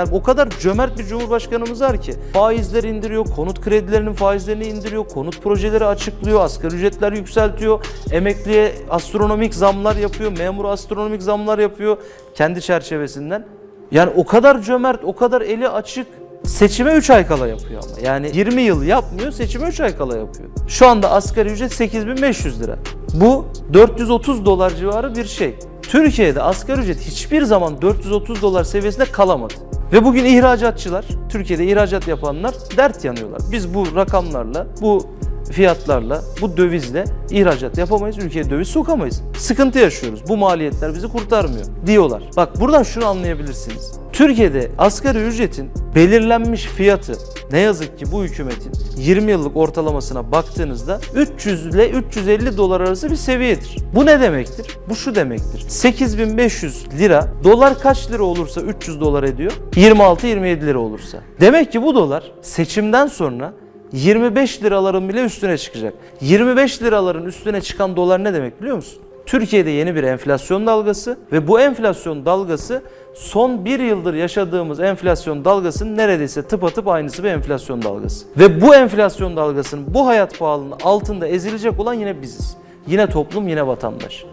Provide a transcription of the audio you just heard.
Yani o kadar cömert bir cumhurbaşkanımız var ki faizleri indiriyor, konut kredilerinin faizlerini indiriyor, konut projeleri açıklıyor, asgari ücretler yükseltiyor, emekliye astronomik zamlar yapıyor, memura astronomik zamlar yapıyor kendi çerçevesinden. Yani o kadar cömert, o kadar eli açık. Seçime 3 ay kala yapıyor ama. Yani 20 yıl yapmıyor, seçime 3 ay kala yapıyor. Şu anda asgari ücret 8500 lira. Bu 430 dolar civarı bir şey. Türkiye'de asgari ücret hiçbir zaman 430 dolar seviyesinde kalamadı. Ve bugün ihracatçılar, Türkiye'de ihracat yapanlar dert yanıyorlar. Biz bu rakamlarla, bu fiyatlarla, bu dövizle ihracat yapamayız, ülkeye döviz sokamayız. Sıkıntı yaşıyoruz. Bu maliyetler bizi kurtarmıyor diyorlar. Bak buradan şunu anlayabilirsiniz. Türkiye'de asgari ücretin belirlenmiş fiyatı ne yazık ki bu hükümetin 20 yıllık ortalamasına baktığınızda 300 ile 350 dolar arası bir seviyedir. Bu ne demektir? Bu şu demektir. 8500 lira, dolar kaç lira olursa 300 dolar ediyor? 26-27 lira olursa. Demek ki bu dolar seçimden sonra 25 liraların bile üstüne çıkacak. 25 liraların üstüne çıkan dolar ne demek biliyor musun? Türkiye'de yeni bir enflasyon dalgası ve bu enflasyon dalgası son bir yıldır yaşadığımız enflasyon dalgasının neredeyse tıpatıp aynısı bir enflasyon dalgası. Ve bu enflasyon dalgasının bu hayat pahalılığının altında ezilecek olan yine biziz. Yine toplum, yine vatandaş.